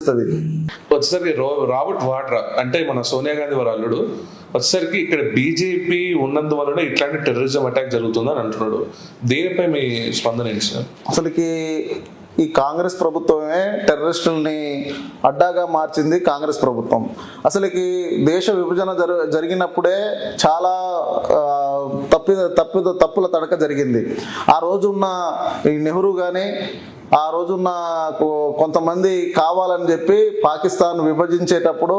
వచ్చేసరికి రాబర్ట్ వాడ్రా అంటే మన సోనియా గాంధీ వారి అల్లుడు వచ్చేసరికి ఇక్కడ బీజేపీ ఉన్నందువలన ఇట్లాంటి టెర్రరిజం అటాక్ జరుగుతుందని అంటున్నాడు. దీనిపై మీ స్పందన ఏంటి సార్? అసలుకి ఈ కాంగ్రెస్ ప్రభుత్వమే టెర్రరిస్టుల్ని అడ్డాగా మార్చింది కాంగ్రెస్ ప్రభుత్వం. అసలుకి దేశ విభజన జరు జరిగినప్పుడే చాలా తప్పి తప్పి తప్పుల తడక జరిగింది. ఆ రోజున్న ఈ నెహ్రూ కానీ ఆ రోజున్న కొంతమంది కావాలని చెప్పి పాకిస్తాన్ విభజించేటప్పుడు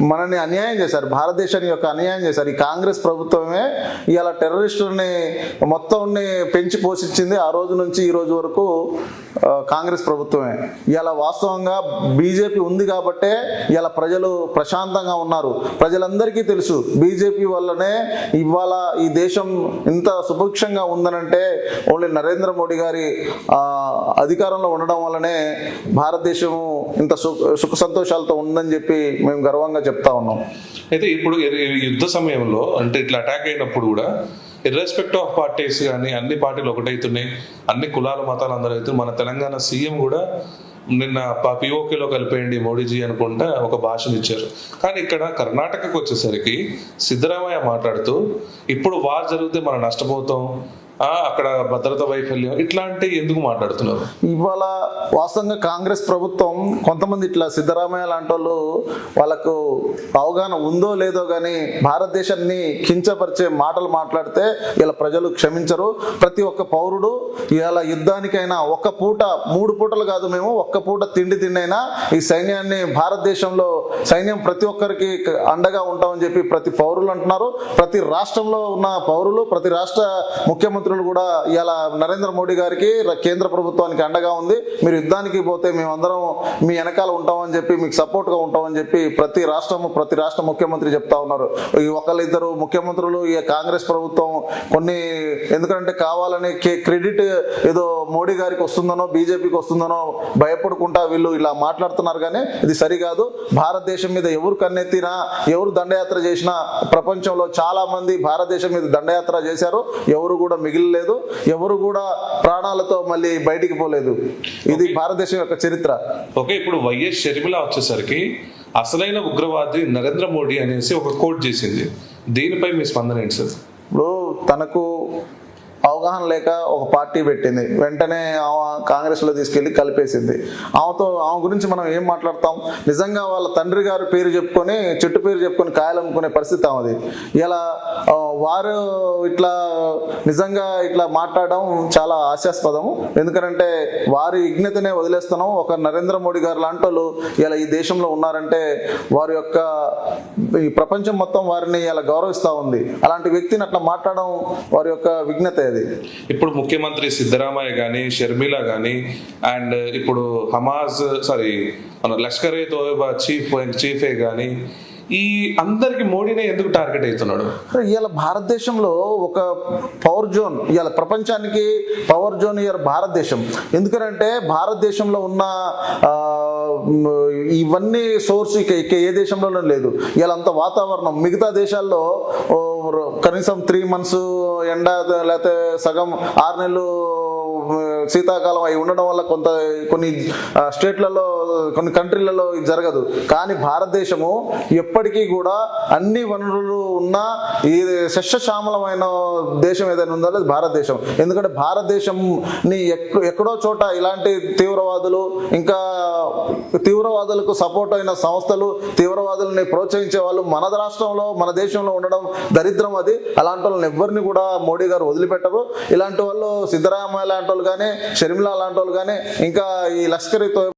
మనని అన్యాయం చేశారు. భారతదేశాన్ని యొక్క అన్యాయం చేశారు. ఈ కాంగ్రెస్ ప్రభుత్వమే ఇలా టెర్రరిస్టులని మొత్తంని పెంచి పోషించింది ఆ రోజు నుంచి ఈ రోజు వరకు కాంగ్రెస్ ప్రభుత్వమే. ఇలా వాస్తవంగా బీజేపీ ఉంది కాబట్టే ఇలా ప్రజలు ప్రశాంతంగా ఉన్నారు. ప్రజలందరికీ తెలుసు బీజేపీ వల్లనే ఇవాళ ఈ దేశం ఇంత సుభిక్షంగా ఉందనంటే ఓన్లీ నరేంద్ర మోడీ గారి అధికార అధికారంలో ఉండడం వల్లనే భారతదేశం ఇంత సుఖ సంతోషాలతో ఉందని చెప్పి మేము గర్వంగా చెప్తా ఉన్నాం. అయితే ఇప్పుడు యుద్ధ సమయంలో అంటే ఇట్లా అటాక్ అయినప్పుడు కూడా ఇర్రెస్పెక్ట్ ఆఫ్ పార్టీస్ కానీ అన్ని పార్టీలు ఒకటైతున్నాయి అన్ని కులాల మతాలు అందరూ అయితే మన తెలంగాణ సీఎం కూడా నిన్న పిఓకేలో కలిపేయండి మోడీజీ అనుకుంటా ఒక భాషను ఇచ్చారు. కానీ ఇక్కడ కర్ణాటకకు వచ్చేసరికి సిద్ధరామయ్య మాట్లాడుతూ ఇప్పుడు వార్ జరిగితే మనం నష్టపోతాం అక్కడ భద్రత వైఫల్యం ఇట్లాంటి ఎందుకు మాట్లాడుతున్నారు? ఇవాళ వాస్తవంగా కాంగ్రెస్ ప్రభుత్వం కొంతమంది ఇట్లా సిద్ధరామయ్య లాంటి వాళ్ళు వాళ్ళకు అవగాహన ఉందో లేదో కానీ భారతదేశాన్ని కించపరిచే మాటలు మాట్లాడితే ఇలా ప్రజలు క్షమించరు. ప్రతి ఒక్క పౌరుడు ఇవాళ యుద్ధానికైనా ఒక్క పూట మూడు పూటలు కాదు మేము ఒక్క పూట తిండి తిండైనా ఈ సైన్యాన్ని భారతదేశంలో సైన్యం ప్రతి ఒక్కరికి అండగా ఉంటామని చెప్పి ప్రతి పౌరులు అంటున్నారు. ప్రతి రాష్ట్రంలో ఉన్న పౌరులు ప్రతి రాష్ట్ర ముఖ్యమంత్రి మిత్రులు కూడా ఇలా నరేంద్ర మోడీ గారికి కేంద్ర ప్రభుత్వానికి అండగా ఉంది. మీరు యుద్ధానికి పోతే మేమందరం మీ వెనకాల ఉంటామని చెప్పి మీకు సపోర్ట్గా ఉంటామని చెప్పి ప్రతి రాష్ట్రము ప్రతి రాష్ట్ర ముఖ్యమంత్రి చెప్తా ఉన్నారు. ఈ ఒకళ్ళిద్దరు ముఖ్యమంత్రులు ఈ కాంగ్రెస్ ప్రభుత్వం కొన్ని ఎందుకంటే కావాలని క్రెడిట్ ఏదో మోడీ గారికి వస్తుందనో బీజేపీకి వస్తుందనో భయపడుకుంటా వీళ్ళు ఇలా మాట్లాడుతున్నారు కానీ ఇది సరికాదు. భారతదేశం మీద ఎవరు కన్నెత్తినా ఎవరు దండయాత్ర చేసినా ప్రపంచంలో చాలా మంది భారతదేశం మీద దండయాత్ర చేశారు. ఎవరు కూడా మిగిలిలేదు. ఎవరు కూడా ప్రాణాలతో మళ్ళీ బయటికి పోలేదు. ఇది భారతదేశం యొక్క చరిత్ర. ఓకే ఇప్పుడు వైఎస్ షర్మిల వచ్చేసరికి అసలైన ఉగ్రవాది నరేంద్ర మోడీ అనేసి ఒక కోట్ చేసింది. దీనిపై మీ స్పందన ఏంటి సార్? ఇప్పుడు తనకు అవగాహన లేక ఒక పార్టీ పెట్టింది. వెంటనే ఆమె కాంగ్రెస్లో తీసుకెళ్ళి కలిపేసింది. ఆమెతో ఆమె గురించి మనం ఏం మాట్లాడతాం? నిజంగా వాళ్ళ తండ్రి గారు పేరు చెప్పుకొని చెట్టు పేరు చెప్పుకొని కాయలు అమ్ముకునే పరిస్థితి ఆమెది. ఇలా వారు ఇట్లా నిజంగా ఇట్లా మాట్లాడడం చాలా ఆశాస్పదము ఎందుకంటే వారి విజ్ఞతనే వదిలేస్తున్నాం. ఒక నరేంద్ర మోడీ గారు లాంటి వాళ్ళు ఇలా ఈ దేశంలో ఉన్నారంటే వారి యొక్క ఈ ప్రపంచం మొత్తం వారిని ఇలా గౌరవిస్తూ ఉంది. అలాంటి వ్యక్తిని అట్లా మాట్లాడడం వారి యొక్క విజ్ఞత అది. ఇప్పుడు ముఖ్యమంత్రి సిద్ధరామయ్య కానీ షర్మిల కానీ అండ్ ఇప్పుడు హమాజ్ సారీ మన లష్కర్ ఏ తోయబా చీఫ్ చీఫే కానీ ఈ అందరికి మోడీనే ఎందుకు టార్గెట్ అవుతున్నాడు? ఇవాళ భారతదేశంలో ఒక పవర్ జోన్ ఇవాళ ప్రపంచానికి పవర్ జోన్ ఇవాళ భారతదేశం. ఎందుకంటే భారతదేశంలో ఉన్న ఇవన్నీ సోర్స్ ఇక ఏ దేశంలోనూ లేదు. ఇవాళ అంత వాతావరణం మిగతా దేశాల్లో కనీసం త్రీ మంత్స్ ఎండ లేకపోతే సగం ఆరు నెలలు శీతాకాలం అవి ఉండడం వల్ల కొంత కొన్ని స్టేట్లలో కొన్ని కంట్రీలలో ఇది జరగదు. కానీ భారతదేశము ఎప్పటికీ కూడా అన్ని వనరులు ఉన్న ఈ శస్యశ్యామలమైన దేశం ఏదైనా ఉందో అది భారతదేశం. ఎందుకంటే భారతదేశంని ఎక్కడో చోట ఇలాంటి తీవ్రవాదులు ఇంకా తీవ్రవాదులకు సపోర్ట్ అయిన సంస్థలు తీవ్రవాదులని ప్రోత్సహించే వాళ్ళు మన రాష్ట్రంలో మన దేశంలో ఉండడం దరిద్రం అది. అలాంటి వాళ్ళని ఎవరిని కూడా మోడీ గారు వదిలిపెట్టరు. ఇలాంటి వాళ్ళు సిద్ధరామయ్య లాంటి లాంటి వాళ్ళు కానీ షర్మిలా లాంటి వాళ్ళు కానీ ఇంకా ఈ లష్కర్